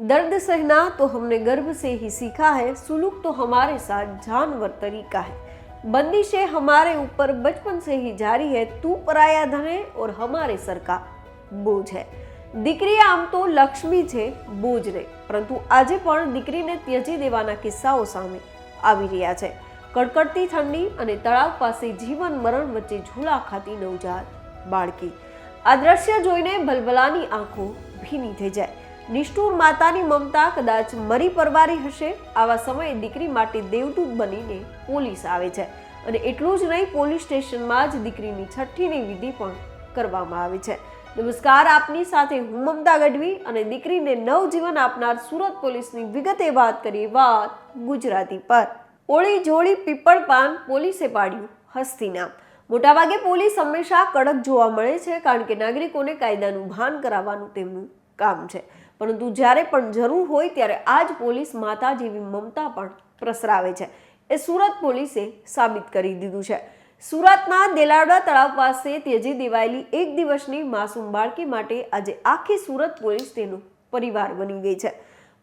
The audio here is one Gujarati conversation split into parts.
दर्द सहना तो हमने गर्भ से ही सीखा है सुलूक तो हमारे साथ जानवर तरीका है बंदिश है हमारे ऊपर बचपन से ही जारी है तू पराया धन है और हमारे सर का બોજ છે દીકરી આમ તો લક્ષ્મી છે બોજ નહીં પરંતુ આજે પણ દીકરીને ત્યજી દેવાના કિસ્સાઓ સામે આવી રહ્યા છે કડકડતી ઠંડી અને તળાવ પાસે જીવન મરણ વચ્ચે ઝૂલા ખાતી નવજાત બાળકી આ દ્રશ્ય જોઈને ભલભલાની આંખો ભીની થઈ જાય નિષ્ઠુર માતાની મમતા કદાચ મરી પરવારી હશે, આવા સમયે દીકરી માટે દેવદૂત બનીને પોલીસ આવે છે. અને એટલું જ નહીં, પોલીસ સ્ટેશનમાં જ દીકરીની છઠ્ઠીની વિધિ પણ કરવામાં આવે છે. નમસ્કાર, આપની સાથે હું મમતા ગઢવી અને દીકરીને નવજીવન આપનાર સુરત પોલીસની વિગતે વાત કરીએ વાત ગુજરાતી પર. ઓળી જોડી પીપળ પાન પોલીસે પાડ્યું હસ્તી નામ મોટાભાગે પોલીસ હંમેશા કડક જોવા મળે છે, કારણ કે નાગરિકોને કાયદાનું ભાન કરાવવાનું તેમનું કામ છે. પરંતુ જ્યારે પણ જરૂર હોય ત્યારે આ જ પોલીસ માતા જેવી મમતા પણ પ્રસરાવે છે. એ સુરત પોલીસે સાબિત કરી દીધું છે. સુરતના દેલાડા તળાવ પાસે ત્યજી દેવાયેલી એક દિવસની માસૂમ બાળકી માટે આજે આખી સુરત પોલીસ તેનો પરિવાર બની ગઈ છે.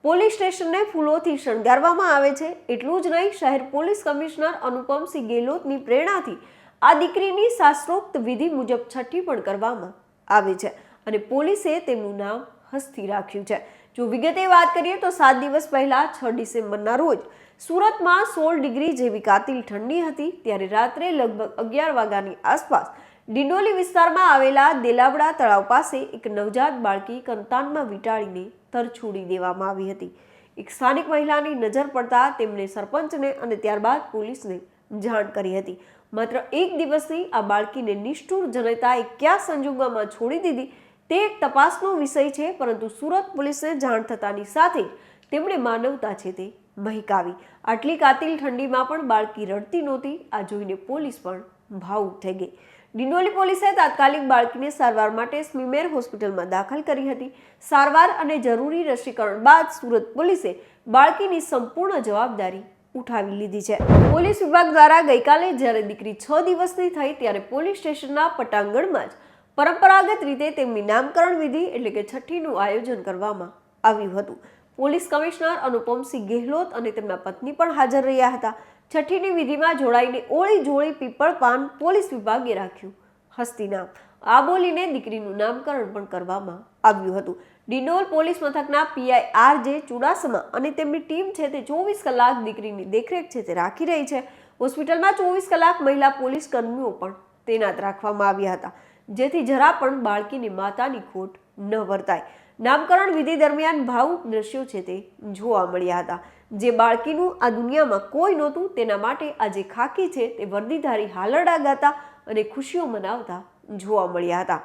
પોલીસ સ્ટેશનને ફૂલોથી શણગારવામાં આવે છે. એટલું જ નહીં, શહેર પોલીસ કમિશનર અનુપમસિંહ ગેહલોતની પ્રેરણાથી આ દીકરીની શાસ્ત્રોક્ત વિધિ મુજબ છઠ્ઠી પણ કરવામાં આવે છે. અને પોલીસે તેમનું નામ હસ્તી રાખ્યું છે. જો વિગતે વાત કરીએ તો સાત દિવસ પહેલા છ ડિસેમ્બરના રોજ સુરતમાં સોળ ડિગ્રી જેવી કાતિલ ઠંડી હતી. ત્યારે રાત્રે લગભગ અગિયાર વાગ્યાની આસપાસ ડિંડોલી વિસ્તારમાં આવેલા દેલાવડા તળાવ પાસે એક નવજાત બાળકી કંતાનમાં વીંટાળીને તરછોડી દેવામાં આવી હતી. એક સ્થાનિક મહિલાની નજર પડતા તેમણે સરપંચને અને ત્યારબાદ પોલીસને જાણ કરી હતી. માત્ર એક દિવસની આ બાળકીને નિષ્ઠુર જનતાએ ક્યાં સંજોગોમાં છોડી દીધી? તે એક તપાસનો વિષય છે, પરંતુ સુરત પોલીસને જાણ થતાની સાથે જ તેમણે માનવતા છે તે મહેકાવી. આટલી કાતિલ ઠંડીમાં પણ બાળકી રડતી નહોતી, આ જોઈને પોલીસ પણ ભાવુક થઈ ગઈ. ડિંડોલી પોલીસે તાત્કાલિક બાળકીને સારવાર માટે સ્મીમેર હોસ્પિટલમાં દાખલ કરી હતી. સારવાર અને જરૂરી રસીકરણ બાદ સુરત પોલીસે બાળકીની સંપૂર્ણ જવાબદારી ઉઠાવી લીધી છે. પોલીસ વિભાગ દ્વારા ગઈકાલે જ્યારે દીકરી છ દિવસની થઈ, ત્યારે પોલીસ સ્ટેશનના પટાંગણમાં જ પરંપરાગત રીતે તેમની નામકરણ વિધિ એટલે કે છઠ્ઠીનું આયોજન કરવામાં આવ્યું હતું. પોલીસ કમિશનર અનુપમસિંહ ગેહલોત અને તેમના પત્ની પણ હાજર રહ્યા હતા. છઠ્ઠીની વિધિમાં જોડાઈને ઓળી જોડી પીપળ પાન પોલીસ વિભાગે રાખ્યું હસ્તીના આ બોલીને દીકરીનું નામકરણ પણ કરવામાં આવ્યું હતું. ડિંડોલ પોલીસ મથકના પીઆઈ આર જે ચુડાસમા અને તેમની ટીમ છે તે ચોવીસ કલાક દીકરીની દેખરેખ છે તે રાખી રહી છે. હોસ્પિટલમાં ચોવીસ કલાક મહિલા પોલીસ કર્મીઓ પણ તૈનાત રાખવામાં આવ્યા હતા. જેથી જરા પણ બાળકીની માતાની ખોટ ન વર્તાય. નામકરણ વિધિ દરમિયાન ભાવુક દ્રશ્યો છે તે જોવા મળ્યા હતા. જે બાળકીનું આ દુનિયામાં કોઈ નહોતું, તેના માટે આજે ખાકી છે તે વર્દીધારી હાલરડા ગાતા અને ખુશીઓ મનાવતા જોવા મળ્યા હતા.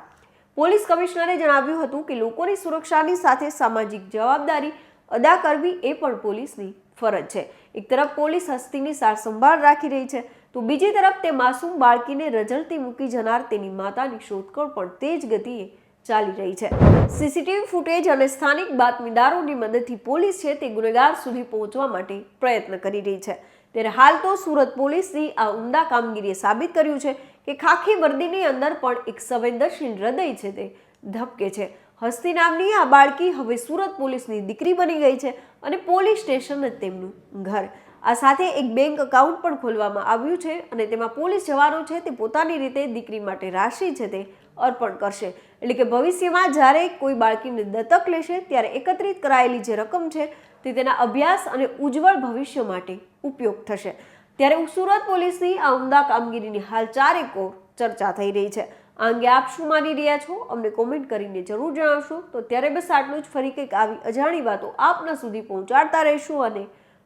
પોલીસ કમિશનરે જણાવ્યું હતું કે લોકોની સુરક્ષાની સાથે સામાજિક જવાબદારી અદા કરવી એ પણ પોલીસની ફરજ છે. એક તરફ પોલીસ હસ્તીની સાર સંભાળ રાખી રહી છે તો બીજી તરફ તે માસૂમ બાળકીને રજળતી મૂકી જનાર તેની માતાની શોધખોળ પણ તે જ ગતિએ ચાલી રહી છે. સીસીટીવી ફૂટેજ અને સ્થાનિક બાતમીદારોની મદદથી પોલીસ છે તે ગુનેગાર સુધી પહોંચવા માટે પ્રયત્ન કરી રહી છે. ત્યારે હાલ તો સુરત પોલીસની આ ઉમદા કામગીરીએ સાબિત કર્યું છે કે ખાખી વર્દીની અંદર પણ એક સંવેદનશીલ હૃદય છે તે ધબકે છે. હસ્તી નામની આ બાળકી હવે સુરત પોલીસની દીકરી બની ગઈ છે અને પોલીસ સ્ટેશન જ તેમનું ઘર. આ સાથે એક બેંક એકાઉન્ટ પણ ખોલવામાં આવ્યું છે અને તેમાં પોલીસ જવાનો છે તે પોતાની રીતે દીકરી માટે રાશિ છે તે અર્પણ કરશે. એટલે કે ભવિષ્યમાં જ્યારે કોઈ બાળકીને દત્તક લેશે, ત્યારે એકત્રિત કરાયેલી જે રકમ છે તે તેના અભ્યાસ અને ઉજ્જવળ ભવિષ્ય માટે ઉપયોગ થશે. ત્યારે સુરત પોલીસની આ ઉમદા કામગીરીની હાલ ચારેકો ચર્ચા થઈ રહી છે. આ અંગે આપ શું માની રહ્યા છો? અમને કોમેન્ટ કરીને જરૂર જણાવશો. તો ત્યારે બસ આટલું જ. ફરી કંઈક આવી અજાણી વાતો આપના સુધી પહોંચાડતા રહીશું અને